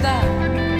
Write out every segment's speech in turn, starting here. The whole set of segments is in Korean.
だ。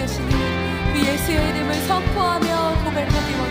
되시니 그 예수의 이름을 선포하며 고백하기 원합니다.